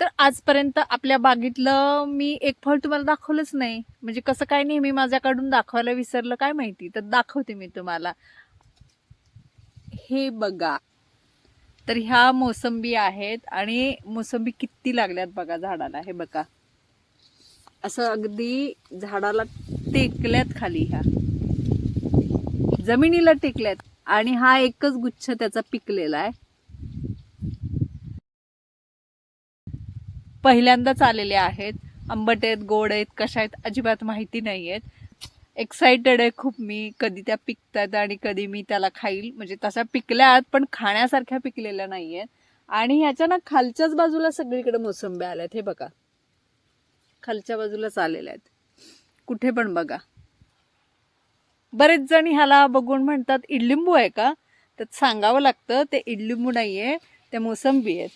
तर आजपर्यंत आपल्या बागेतलं मी एक फळ तुम्हाला दाखवलंच नाही. म्हणजे कसं काय नेहमी माझ्याकडून दाखवायला विसरलं काय माहिती? तर दाखवते मी तुम्हाला. हे बघा. तर ह्या मोसंबी आहेत आणि मोसंबी किती लागल्यात बघा झाडाला. हे बघा. असं अगदी झाडाला टेकल्यात खाली ह्या. जमिनीला टेकल्यात. आणि हा एकच गुच्छ त्याचा पिकलेला आहे. पहिल्यांदाच आलेले आहेत. आंबट आहेत गोड आहेत कशा आहेत अजिबात माहिती नाही आहेत एक्सायटेड आहे खूप मी. कधी त्या पिकतात आणि कधी मी त्याला खाईल. म्हणजे तशा पिकल्या आहेत पण खाण्यासारख्या पिकलेल्या नाही आहेत आणि ह्याच्या ना खालच्याच बाजूला सगळीकडे मोसंब्या आल्यात. हे बघा. खालच्या बाजूलाच आलेल्या आहेत. कुठे पण बघा. बरेच जण ह्याला बघून म्हणतात इडलिंबू आहे का? तर सांगावं लागतं ते इडलिंबू नाही आहे ते मोसंबी आहेत.